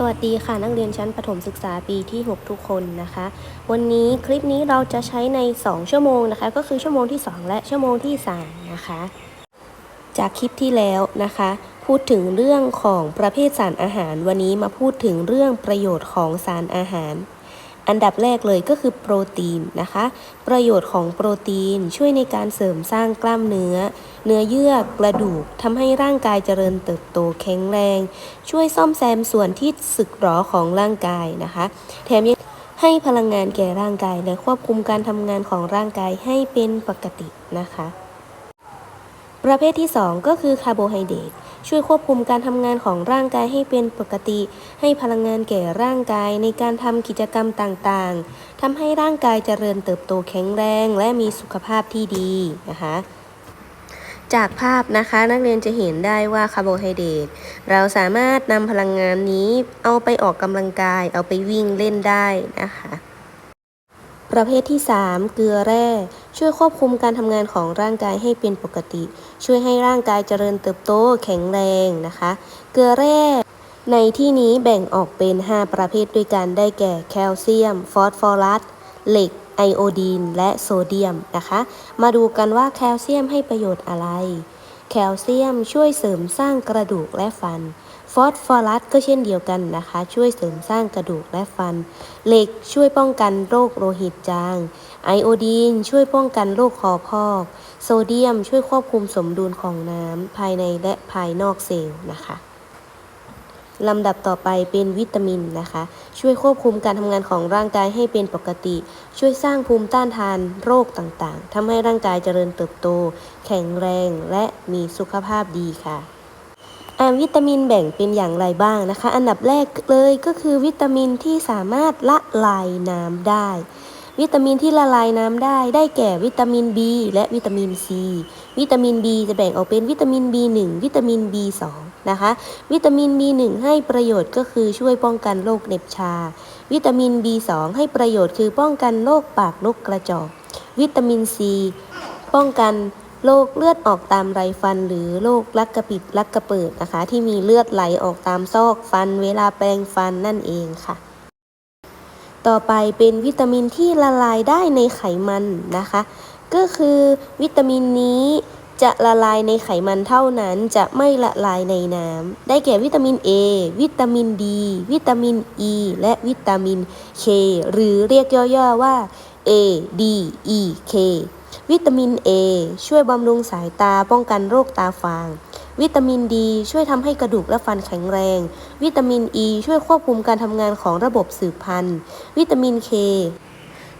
สวัสดีค่ะนักเรียนชั้นประถมศึกษาปีที่ 6 ทุกคนนะคะ วันนี้คลิปนี้เราจะใช้ใน 2 ชั่วโมงนะคะ ก็คือชั่วโมงที่ 2 และชั่วโมงที่ 3 นะคะ จากคลิปที่แล้วนะคะ พูดถึงเรื่องของประเภทสารอาหาร วันนี้มาพูดถึงเรื่องประโยชน์ของสารอาหาร อันดับแรกเลยก็คือโปรตีนนะคะ ประโยชน์ของโปรตีนช่วยในการเสริมสร้างกล้ามเนื้อ เนื้อเยื่อกระดูกทำให้ร่างกายเจริญเติบโตแข็งแรง ช่วยซ่อมแซมส่วนที่สึกหรอของร่างกายนะคะ แถมยังให้พลังงานแก่ร่างกายและควบคุมการทำงานของร่างกายให้เป็นปกตินะคะ ประเภทที่ 2 ก็คือคาร์โบไฮเดรตช่วยควบคุมการทำงานของร่างกายให้เป็นปกติ ให้พลังงานแก่ร่างกายในการทำกิจกรรมต่างๆทำให้ร่างกายเจริญเติบโตแข็งแรง และมีสุขภาพที่ดีนะคะจากภาพนะคะนักเรียนจะเห็นได้ว่าคาร์โบไฮเดรตเราสามารถนำพลังงานนี้เอาไปออกกำลังกาย เอาไปวิ่งเล่นได้นะคะ ประเภทที่ 3 เกลือแร่ ช่วยควบคุมการทำงานของร่างกายให้เป็นปกติ ช่วยให้ร่างกายเจริญเติบโตแข็งแรงนะคะ เกลือแร่ในที่นี้แบ่งออกเป็น 5 ประเภทด้วยกันได้แก่แคลเซียม ฟอสฟอรัส เหล็ก ไอโอดีน และโซเดียมนะคะ มาดูกันว่าแคลเซียมให้ประโยชน์อะไร แคลเซียมช่วยเสริมสร้างกระดูกและฟัน ฟอสฟอรัสก็เช่นเดียวกันนะคะ ช่วยเสริมสร้างกระดูกและฟัน เหล็กช่วยป้องกันโรคโลหิตจาง ไอโอดีนช่วยป้องกันโรคคอพอก โซเดียมช่วยควบคุมสมดุลของน้ำภายในและภายนอกเซลล์นะคะลำดับต่อไปเป็นวิตามินนะคะ ช่วยควบคุมการทำงานของร่างกายให้เป็นปกติ ช่วยสร้างภูมิต้านทานโรคต่างๆทำให้ร่างกายเจริญเติบโต แข็งแรงและมีสุขภาพดีค่ะ วิตามินแบ่งเป็นอย่างไรบ้างนะคะ อันดับแรกเลยก็คือวิตามินที่สามารถละลายน้ำได้ วิตามินที่ละลายน้ำได้ ได้แก่วิตามิน B และวิตามิน C วิตามิน B จะแบ่งออกเป็นวิตามิน B1 วิตามิน B2 นะคะ วิตามิน B1 ให้ประโยชน์ก็คือช่วยป้องกันโรคเหน็บชา วิตามิน B2 ให้ประโยชน์คือป้องกันโรคปากนกกระจอก วิตามิน C ป้องกัน โรคเลือดออกตามไรฟัน หรือโรคลักกระปิดลักกระเปิดนะคะ ที่มีเลือดไหลออกตามซอกฟัน เวลาแปรงฟันนั่นเองค่ะ ต่อไปเป็นวิตามินที่ละลายได้ในไขมันนะคะ ก็คือวิตามินนี้จะละลายในไขมันเท่านั้นจะไม่ละลายในน้ำ ได้แก่วิตามิน A วิตามิน D วิตามิน E และวิตามิน K หรือเรียกย่อๆว่า A D E K วิตามิน A ช่วยบำรุงสายตาป้องกันโรคตาฟาง วิตามิน D ช่วยทำให้กระดูกและฟันแข็งแรง วิตามิน E ช่วยควบคุมการทำงานของระบบสืบพันธุ์ วิตามิน K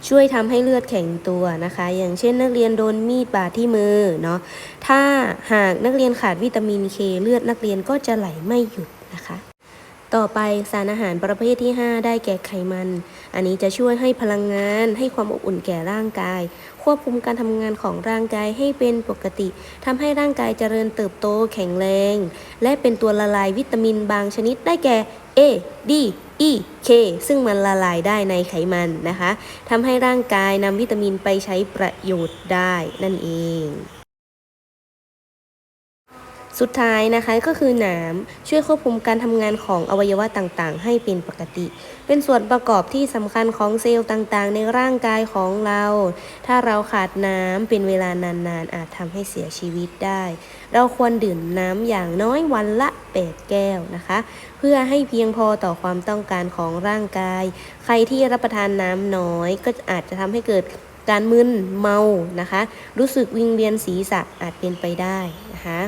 ช่วยทำให้เลือดแข็งตัวนะคะ อย่างเช่นนักเรียนโดนมีดบาดที่มือเนาะถ้าหากนักเรียนขาดวิตามิน K เลือดนักเรียนก็จะไหลไม่หยุดนะคะ ต่อไปสารอาหารประเภทที่ 5 ได้แก่ไขมัน อันนี้จะช่วยให้พลังงาน ให้ความอบอุ่นแก่ร่างกาย ควบคุมการทำงานของร่างกายให้เป็นปกติทำให้ร่างกายเจริญเติบโตแข็งแรง และเป็นตัวละลายวิตามินบางชนิดได้แก่ A D E K ซึ่งมันละลายได้ในไขมันนะคะทำให้ร่างกายนำวิตามินไปใช้ประโยชน์ได้นั่นเอง สุดท้ายนะคะก็คือหนามช่วยควบคุมการทำงานของอวัยวะต่างๆ ให้เป็นปกติ เป็นส่วนประกอบที่สำคัญของเซลล์ต่างๆ ในร่างกายของเรา ถ้าเราขาดน้ำเป็นเวลานานๆ อาจทำให้เสียชีวิตได้ เราควรดื่มน้ำอย่างน้อยวันละ 8 แก้วนะคะ เพื่อให้เพียงพอต่อความต้องการของร่างกาย ใครที่รับประทานน้ำน้อยก็อาจจะทำให้เกิดการมึนเมานะคะ รู้สึกวิงเวียนศีรษะอาจเป็นไปได้นะคะ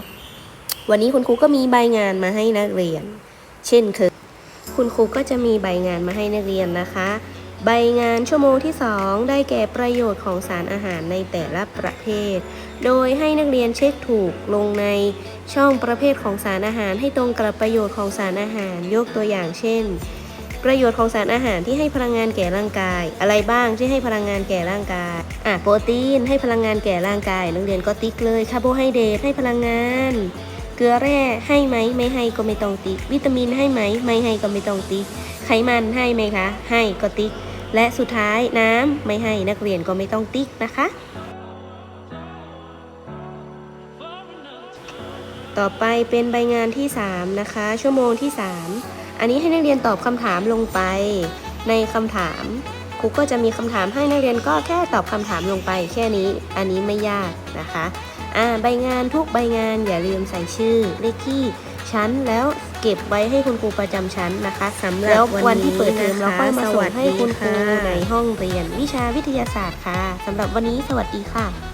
วันนี้คุณครูก็มีใบงานมาให้นักเรียน เช่นเคยคุณครูก็จะมีใบงานมาให้นักเรียนนะคะ ใบงานชั่วโมงที่ 2 ได้แก่ประโยชน์ของสารอาหารในแต่ละประเภท โดยให้นักเรียนเช็คถูกลงในช่องประเภทของสารอาหารให้ตรงกับประโยชน์ของสารอาหาร ยกตัวอย่างเช่น ประโยชน์ของสารอาหารที่ให้พลังงานแก่ร่างกาย อะไรบ้างที่ให้พลังงานแก่ร่างกายอะโปรตีนให้พลังงานแก่ร่างกาย นักเรียนก็ติ๊กเลยคาร์โบไฮเดรตให้พลังงาน ลือแร่ให้ไหมไม่ให้ก็ไม่ต้องติ๊ก วิตามินให้ไหมไม่ให้ก็ไม่ต้องติ๊ก ไขมันให้ไหมคะ ให้ก็ติ๊ก และสุดท้ายน้ำไม่ให้นักเรียนก็ไม่ต้องติ๊กนะคะ ต่อไปเป็นใบงานที่ 3 นะคะ ชั่วโมงที่ 3 อันนี้ให้นักเรียนตอบคำถามลงไป ในคำถามครูก็จะมีคำถามให้นักเรียนก็แค่ตอบคำถามลงไปแค่นี้ อันนี้ไม่ยากนะคะ อ่าใบงานทุกใบงานอย่าลืมใส่ชื่อเลขที่ชั้นแล้วเก็บไว้ให้คุณครูประจำชั้นนะคะสำหรับวันที่เปิดเทอมเราค่อยมาส่งให้คุณครูในห้องเรียนวิชาวิทยาศาสตร์ค่ะสำหรับวันนี้สวัสดีค่ะ